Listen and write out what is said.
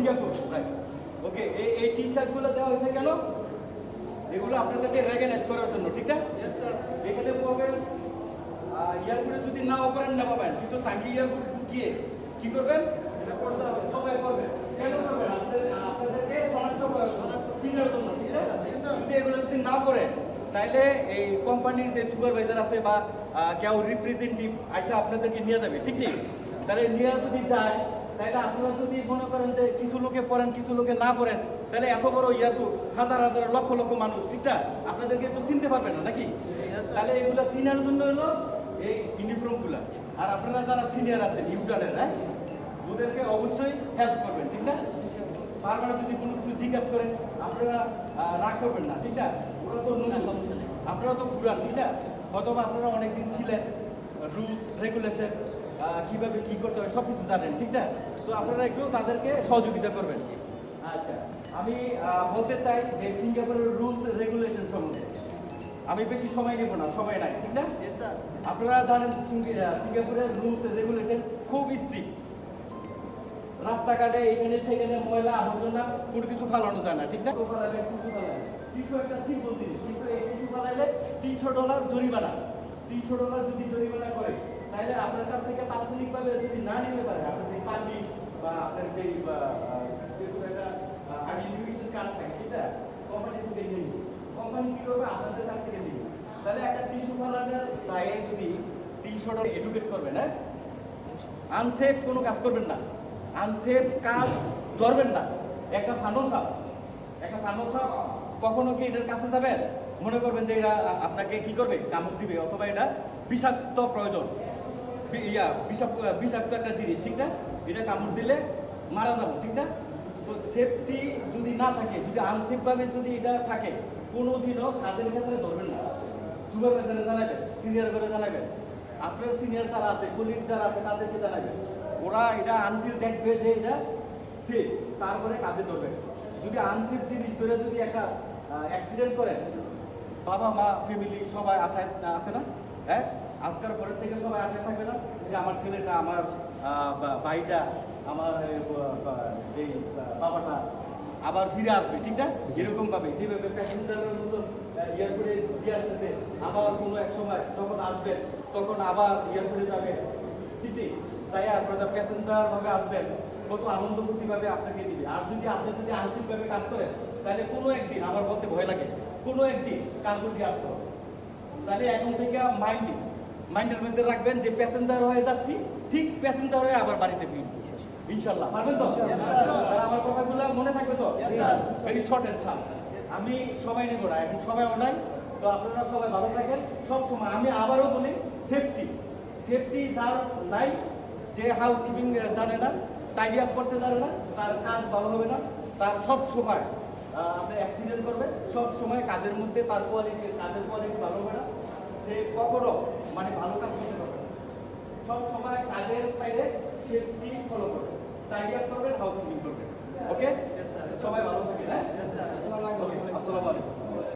Singapore right okay এই এই টি শার্টগুলো দেওয়া হয়েছে কেন? এগুলো আপনাদেরকে রেগানাইজ করার জন্য ঠিক না? এখানে পাবেন ইয়ারপুরে যদি নাও করেন না পাবেন। কিন্তু চাঙ্গি ইয়ারপুরে ঢুকিয়ে কি করবেন? এটা করতে হবে। সবাই করবে কেন করবেন আপনাদেরকে শনাক্ত করার জন্য চিনার জন্য ঠিক আছে? যদি এগুলো যদি না করেন তাইলে এই কোম্পানির যে সুপারভাইজার আছে বা কেউ রিপ্রেজেন্টেটিভ আইসা আপনাদেরকে নিয়ে যাবে ঠিক নেই? তাহলে নিয়ে যদি যায় তাহলে আপনারা যদি মনে করেন যে কিছু লোকে পড়েন কিছু লোকে না পড়েন তাহলে এত বড় এয়ারপোর্ট হাজার হাজার লক্ষ লক্ষ মানুষ ঠিক না? আপনাদেরকে তো চিনতে পারবেন না নাকি? তাহলে এগুলো চিনার জন্য হলো এই ইউনিফর্মগুলো আর আপনারা যারা সিনিয়র আছেন ইউটারের হ্যাঁ? ওদেরকে অবশ্যই হেল্প করবেন ঠিক না? বারবার যদি কোনো কিছু জিজ্ঞাসা করেন আপনারা রাগ করবেন না ঠিক না? ওরা তো নতুন। সমস্যা নেই। আপনারা তো পুরান ঠিক না? অথবা আপনারা অনেকদিন ছিলেন রুলস রেগুলেশন কীভাবে কি করতে হয় সব কিছু জানেন ঠিক না? তো আপনারা একটু তাদেরকে সহযোগিতা করবেন। আচ্ছা আমি বলতে চাই যে সিঙ্গাপুরের রুলস রেগুলেশন সম্বন্ধে। আমি বেশি সময় নেব না সময় নাই ঠিক না? আপনারা জানেন সিঙ্গাপুরের রুলস রেগুলেশন খুব স্ট্রিক্ট রাস্তাঘাটে এখানে সেখানে ময়লা আবর্জনা কোনো কিছু ফালানো যায় না ঠিক না? কিছু টিস্যু একটা সিম্পল জিনিস কিন্তু এই টিস্যু ফালাইলে তিনশো ডলার জরিমানা। তিনশো ডলার যদি জরিমানা করে তাহলে আপনার কাছ থেকে তাৎক্ষণিকভাবে যদি না নিতে পারে বা আপনার যে বা, আহ, যেহেতু একটা আইডেন্টিফিকেশন কার্ড থাকে ঠিক না কোম্পানি থেকে নিবে। কোম্পানি কি করবে আপনাদের কাছ থেকে নিবে তাহলে একটা টিস্যু ফালানোর দায়ে যদি তিনশো ডলার এডুকেট করবেন হ্যাঁ আনসেফ কোনো কাজ করবেন না। আনসেফ কাজ ধরবেন না। একটা ফানো সাপ একটা ফানো সাপ কখনো কি এটার কাছে যাবেন? মনে করবেন যে এটা আপনাকে কি করবে? কামড় দিবে অথবা এটা বিষাক্ত প্রয়োজন। ইয়া বিষাক্ত বিষাক্ত একটা জিনিস ঠিক না? এটা কামড় দিলে মারা যাব, ঠিক না? তো সেফটি যদি না থাকে, যদি আনসেফভাবে যদি এটা থাকে কোনো দিনও কাজের ক্ষেত্রে ধরবেন না। সুপারভাইজারে জানাবেন সিনিয়র করে জানাবেন। আপনার সিনিয়র যারা আছে কলিগ যারা আছে, তাদেরকে জানাবেন। ওরা এটা আনফিল দেখবে যে এটা সেফ তারপরে কাজে ধরবে যদি আনসেফ জিনিস ধরে যদি একটা অ্যাক্সিডেন্ট করে বাবা, মা ফ্যামিলি সবাই আশায় আছে না? হ্যাঁ? আজকের পরের থেকে সবাই আশায় থাকবে না যে আমার ছেলেটা, আমার ভাইটা আমার যে বাবাটা আবার ফিরে আসবে ঠিক না? এরকম ভাবে যেভাবে প্যাসেঞ্জারের মতন এয়ারপোর্টে দিয়ে আসতেছে আবার কোনো এক সময় যখন আসবেন তখন আবার এয়ারপোর্টে যাবে। ঠিক নেই? তাই আপনারা প্যাসেঞ্জার ভাবে আসবেন কত আনন্দমূর্তি ভাবে আপনাকে দিবে। আর যদি আপনি যদি আংশিক ভাবে কাজ করেন তাহলে কোনো একদিন আমার বলতে ভয় লাগে কোনো একদিন দিয়ে আসতে হবে তাহলে এখন থেকে মাইন্ডিং মাইন্ডের মধ্যে রাখবেন যে প্যাসেঞ্জার হয়ে যাচ্ছি ঠিক প্যাসেঞ্জার হয়ে আবার বাড়িতে ফিরবো। ইনশাল্লাহ। পারবেন তো? আমার কথাগুলো মনে থাকবে তো? ভেরি শর্ট অ্যান্ড শার্প আমি সবাই নেব না এখন সবাই নাই। তো আপনারা সবাই ভালো থাকেন। সব সময় আমি আবারও বলি সেফটি সেফটি যার নাই যে হাউস কিপিং জানে না টাইডি আপ করতে জানে না তার কাজ ভালো হবে না। তার সব সময় আপনি অ্যাক্সিডেন্ট করবে সব সময় কাজের মধ্যে তার কোয়ালিটি কাজের কোয়ালিটি সে কখনো মানে ভালো কাজ করতে পারবে। সব সময় কাজের সাইডে সেফটি ফলো করবে টাইডি আপ করবেন হাউস কিপিং করবেন ওকে সবাই ভালো থাকেন হ্যাঁ? আসসালামু আলাইকুম।